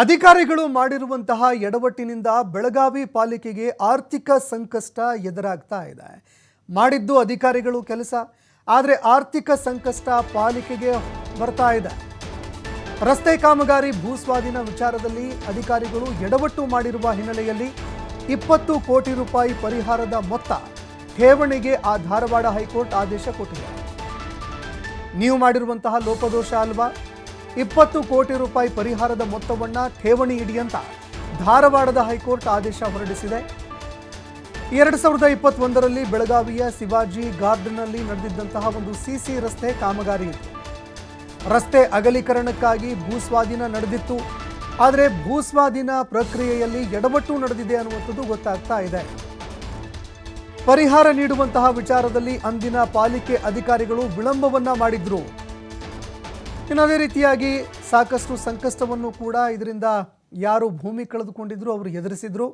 ಅಧಿಕಾರಿಗಳು ಮಾಡಿರುವಂತಹ ಎಡವಟ್ಟಿನಿಂದ ಬೆಳಗಾವಿ ಪಾಲಿಕೆಗೆ ಆರ್ಥಿಕ ಸಂಕಷ್ಟ ಎದುರಾಗ್ತಾ ಇದೆ. ಮಾಡಿದ್ದು ಅಧಿಕಾರಿಗಳು ಕೆಲಸ, ಆದರೆ ಆರ್ಥಿಕ ಸಂಕಷ್ಟ ಪಾಲಿಕೆಗೆ ಬರ್ತಾ ಇದೆ. ರಸ್ತೆ ಕಾಮಗಾರಿ ಭೂಸ್ವಾಧೀನ ವಿಚಾರದಲ್ಲಿ ಅಧಿಕಾರಿಗಳು ಎಡವಟ್ಟು ಮಾಡಿರುವ ಹಿನ್ನೆಲೆಯಲ್ಲಿ ಇಪ್ಪತ್ತು ಕೋಟಿ ರೂಪಾಯಿ ಪರಿಹಾರದ ಮೊತ್ತ ಠೇವಣಿಗೆ ಆ ಧಾರವಾಡ ಹೈಕೋರ್ಟ್ ಆದೇಶ ಕೊಟ್ಟಿದೆ. ನೀವು ಮಾಡಿರುವಂತಹ ಲೋಪದೋಷ ಅಲ್ವಾ? ಇಪ್ಪತ್ತು ಕೋಟಿ ರೂಪಾಯಿ ಪರಿಹಾರದ ಮೊತ್ತವನ್ನ ಠೇವಣಿ ಇಡಿ ಅಂತ ಧಾರವಾಡದ ಹೈಕೋರ್ಟ್ ಆದೇಶ ಹೊರಡಿಸಿದೆ. ಎರಡು ಸಾವಿರದ ಇಪ್ಪತ್ತೊಂದರಲ್ಲಿ ಬೆಳಗಾವಿಯ ಶಿವಾಜಿ ಗಾರ್ಡನ್ನಲ್ಲಿ ನಡೆದಿದ್ದಂತಹ ಒಂದು ಸಿಸಿ ರಸ್ತೆ ಕಾಮಗಾರಿ ಇತ್ತು ರಸ್ತೆ ಅಗಲೀಕರಣಕ್ಕಾಗಿ ಭೂಸ್ವಾಧೀನ ನಡೆದಿತ್ತು. ಆದರೆ ಭೂಸ್ವಾಧೀನ ಪ್ರಕ್ರಿಯೆಯಲ್ಲಿ ಎಡವಟ್ಟು ನಡೆದಿದೆ ಅನ್ನುವಂಥದ್ದು ಗೊತ್ತಾಗ್ತಾ ಇದೆ. ಪರಿಹಾರ ನೀಡುವಂತಹ ವಿಚಾರದಲ್ಲಿ ಅಂದಿನ ಪಾಲಿಕೆ ಅಧಿಕಾರಿಗಳು ವಿಳಂಬವನ್ನ ಮಾಡಿದ್ರು. ಇನ್ನು ಅದೇ ರೀತಿಯಾಗಿ ಸಾಕಷ್ಟು ಸಂಕಷ್ಟವನ್ನು ಕೂಡ ಇದರಿಂದ ಯಾರು ಭೂಮಿ ಕಳೆದುಕೊಂಡಿದ್ರು ಅವರು ಎದುರಿಸಿದ್ರು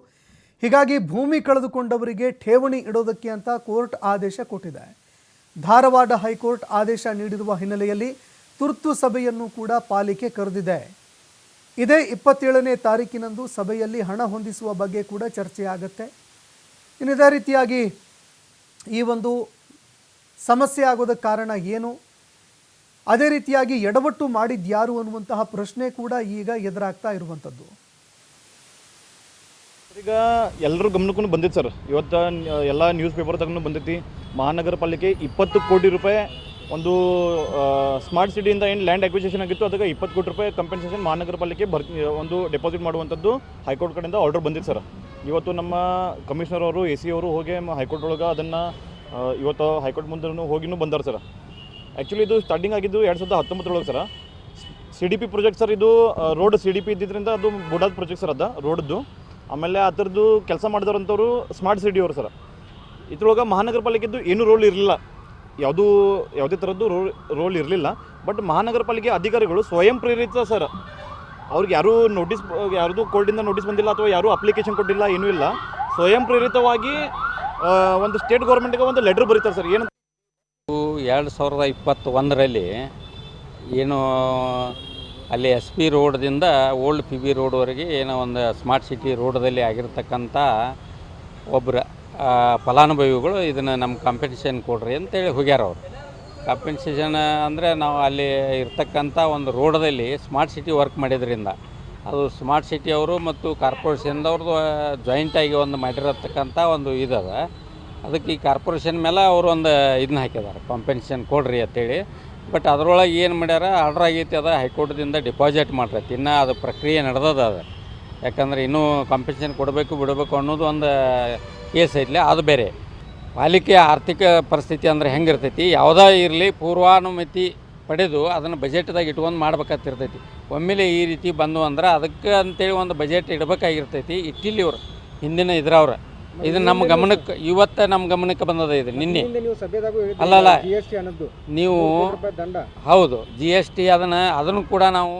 ಹೀಗಾಗಿ ಭೂಮಿ ಕಳೆದುಕೊಂಡವರಿಗೆ ಠೇವಣಿ ಇಡೋದಕ್ಕೆ ಅಂತ ಕೋರ್ಟ್ ಆದೇಶ ಕೊಟ್ಟಿದೆ. ಧಾರವಾಡ ಹೈಕೋರ್ಟ್ ಆದೇಶ ನೀಡಿರುವ ಹಿನ್ನೆಲೆಯಲ್ಲಿ ತುರ್ತು ಸಭೆಯನ್ನು ಕೂಡ ಪಾಲಿಕೆ ಕರೆದಿದೆ. ಇದೇ ಇಪ್ಪತ್ತೇಳನೇ ತಾರೀಕಿನಂದು ಸಭೆಯಲ್ಲಿ ಹಣ ಹೊಂದಿಸುವ ಬಗ್ಗೆ ಕೂಡ ಚರ್ಚೆ ಆಗುತ್ತೆ ಇನ್ನು ಇದೇ ರೀತಿಯಾಗಿ ಈ ಒಂದು ಸಮಸ್ಯೆ ಆಗೋದಕ್ಕೆ ಕಾರಣ ಏನು? ಅದೇ ರೀತಿಯಾಗಿ ಎಡವಟ್ಟು ಮಾಡಿದ್ಯಾರು ಅನ್ನುವಂತಹ ಪ್ರಶ್ನೆ ಕೂಡ ಈಗ ಎದುರಾಗ್ತಾ ಇರುವಂಥದ್ದು. ಈಗ ಎಲ್ಲರೂ ಗಮನಕ್ಕೂ ಬಂದಿತ್ತು ಸರ್. ಇವತ್ತು ಎಲ್ಲ ನ್ಯೂಸ್ ಪೇಪರ್ ತಗೊಂಡು ಬಂದೈತಿ. ಮಹಾನಗರ ಪಾಲಿಕೆ ಇಪ್ಪತ್ತು ಕೋಟಿ ರೂಪಾಯಿ ಒಂದು ಸ್ಮಾರ್ಟ್ ಸಿಟಿಯಿಂದ ಏನು ಲ್ಯಾಂಡ್ ಅಕ್ವಿಸೇಷನ್ ಆಗಿತ್ತು, ಅದಕ್ಕೆ ಇಪ್ಪತ್ತು ಕೋಟಿ ರೂಪಾಯಿ ಕಂಪೆನ್ಸೇಷನ್ ಮಹಾನಗರ ಪಾಲಿಕೆ ಭರ್ ಒಂದು ಡೆಪಾಸಿಟ್ ಮಾಡುವಂಥದ್ದು ಹೈಕೋರ್ಟ್ ಕಡೆಯಿಂದ ಆರ್ಡರ್ ಬಂದಿತ್ತು ಸರ್. ಇವತ್ತು ನಮ್ಮ ಕಮಿಷನರ್ ಅವರು ಎ ಸಿ ಅವರು ಹೋಗಿ ಹೈಕೋರ್ಟ್ ಒಳಗೆ ಅದನ್ನು ಇವತ್ತು ಹೈಕೋರ್ಟ್ ಮುಂದೆ ಹೋಗಿನೂ ಬಂದರು ಸರ್. ಆ್ಯಕ್ಚುಲಿ ಇದು ಸ್ಟಾರ್ಟಿಂಗ್ ಆಗಿದ್ದು ಎರಡು ಸಾವಿರದ ಹತ್ತೊಂಬತ್ತರೊಳಗೆ sir C D P project sir ಇದು ರೋಡ್ ಸಿ ಡಿ ಪಿ ಇದ್ದಿದ್ದರಿಂದ ಅದು ಬುಡಾದ ಪ್ರಾಜೆಕ್ಟ್ ಸರ್ ಅದ ರೋಡ್ದು ಆಮೇಲೆ ಅದರದ್ದು ಕೆಲಸ ಮಾಡಿದವ್ರಂಥವ್ರು ಸ್ಮಾರ್ಟ್ ಸಿಟಿ ಅವರು ಸರ್ ಇದ್ರೊಳಗೆ ಮಹಾನಗರ ಪಾಲಿಕೆದ್ದು ಏನೂ ರೋಲ್ ಇರಲಿಲ್ಲ. ಯಾವುದೂ, ಯಾವುದೇ ಥರದ್ದು ರೋಲ್ ರೋಲ್ ಇರಲಿಲ್ಲ. ಬಟ್ ಮಹಾನಗರ ಪಾಲಿಕೆ ಅಧಿಕಾರಿಗಳು ಸ್ವಯಂ ಪ್ರೇರಿತ ಸರ್ ಅವ್ರಿಗೆ ಯಾರೂ ನೋಟಿಸ್ ಯಾರ್ದು ಕೋರ್ಟಿಂದ ನೋಟಿಸ್ ಬಂದಿಲ್ಲ ಅಥವಾ ಯಾರೂ ಅಪ್ಲಿಕೇಶನ್ ಕೊಟ್ಟಿಲ್ಲ, ಏನೂ ಇಲ್ಲ. ಸ್ವಯಂ ಪ್ರೇರಿತವಾಗಿ ಒಂದು ಸ್ಟೇಟ್ ಗೌರ್ಮೆಂಟ್ಗೆ ಒಂದು ಲೆಟ್ರ್ ಬರೀತಾರೆ ಸರ್ ಏನು ಎರಡು ಸಾವಿರದ ಇಪ್ಪತ್ತೊಂದರಲ್ಲಿ ಏನು ಅಲ್ಲಿ ಎಸ್ ಪಿ ರೋಡ್ದಿಂದ ಓಲ್ಡ್ ಪಿ ಬಿ ರೋಡ್ವರೆಗೆ ಏನೋ ಒಂದು ಸ್ಮಾರ್ಟ್ ಸಿಟಿ ರೋಡಲ್ಲಿ ಆಗಿರ್ತಕ್ಕಂಥ ಒಬ್ಬರು ಫಲಾನುಭವಿಗಳು ಇದನ್ನು ನಮ್ಮ ಕಾಂಪಿಟೇಷನ್ ಕೊಡ್ರಿ ಅಂತೇಳಿ ಹೋಗ್ಯಾರ ಅವರು. ಕಾಂಪಿಟೇಷನ್ ಅಂದರೆ ನಾವು ಅಲ್ಲಿ ಇರ್ತಕ್ಕಂಥ ಒಂದು ರೋಡದಲ್ಲಿ ಸ್ಮಾರ್ಟ್ ಸಿಟಿ ವರ್ಕ್ ಮಾಡಿದ್ರಿಂದ ಅದು ಸ್ಮಾರ್ಟ್ ಸಿಟಿ ಅವರು ಮತ್ತು ಕಾರ್ಪೊರೇಷನ್ದವ್ರದ್ದು ಜಾಯಿಂಟಾಗಿ ಒಂದು ಮಾಡಿರತಕ್ಕಂಥ ಒಂದು ಇದದ ಅದಕ್ಕೆ ಈ ಕಾರ್ಪೊರೇಷನ್ ಮೇಲೆ ಅವರು ಒಂದು ಇದನ್ನ ಹಾಕಿದ್ದಾರೆ. ಕಾಂಪೆನ್ಸೇಷನ್ ಕೊಡ್ರಿ ಅಂತೇಳಿ. ಬಟ್ ಅದರೊಳಗೆ ಏನು ಮಾಡ್ಯಾರ? ಆರ್ಡ್ರ್ ಆಗೈತಿ ಅದ, ಹೈಕೋರ್ಟ್ದಿಂದ ಡಿಪಾಸಿಟ್ ಮಾಡ್ರೈತಿ. ಇನ್ನೂ ಅದು ಪ್ರಕ್ರಿಯೆ ನಡೆದದ ಅದು. ಯಾಕಂದ್ರೆ ಇನ್ನೂ ಕಾಂಪೆನ್ಸೇಷನ್ ಕೊಡಬೇಕು, ಬಿಡಬೇಕು ಅನ್ನೋದು ಒಂದು ಕೇಸ್ ಐತ್ಲೆ, ಅದು ಬೇರೆ. ಪಾಲಿಕೆ ಆರ್ಥಿಕ ಪರಿಸ್ಥಿತಿ ಅಂದ್ರೆ ಹೆಂಗಿರ್ತೈತಿ? ಯಾವುದೇ ಇರಲಿ, ಪೂರ್ವಾನುಮತಿ ಪಡೆದು ಅದನ್ನು ಬಜೆಟ್ದಾಗ ಇಟ್ಕೊಂಡು ಮಾಡ್ಬೇಕಾಗ್ತಿರ್ತೈತಿ ಒಮ್ಮೆಲೆ ಈ ರೀತಿ ಬಂದು ಅಂದ್ರೆ ಅದಕ್ಕೆ ಅಂತೇಳಿ ಒಂದು ಬಜೆಟ್ ಇಡಬೇಕಾಗಿರ್ತೈತಿ. ಇಟ್ಟಿಲ್ಲ ಇವರು. ಹಿಂದಿನ ಇದ್ರವ್ರು. ಇದು ನಮ್ಮ ಗಮನಕ್ಕೆ ಇವತ್ತ ನಮ್ಮ ಗಮನಕ್ಕೆ ಬಂದದ ಇದು ನಿನ್ನೆ. ಅಲ್ಲ, ಅಲ್ಲ. ನೀವು ಹೌದು ಜಿ ಎಸ್ ಟಿ ಅದನ್ನ ಅದನ್ನು ಕೂಡ ನಾವು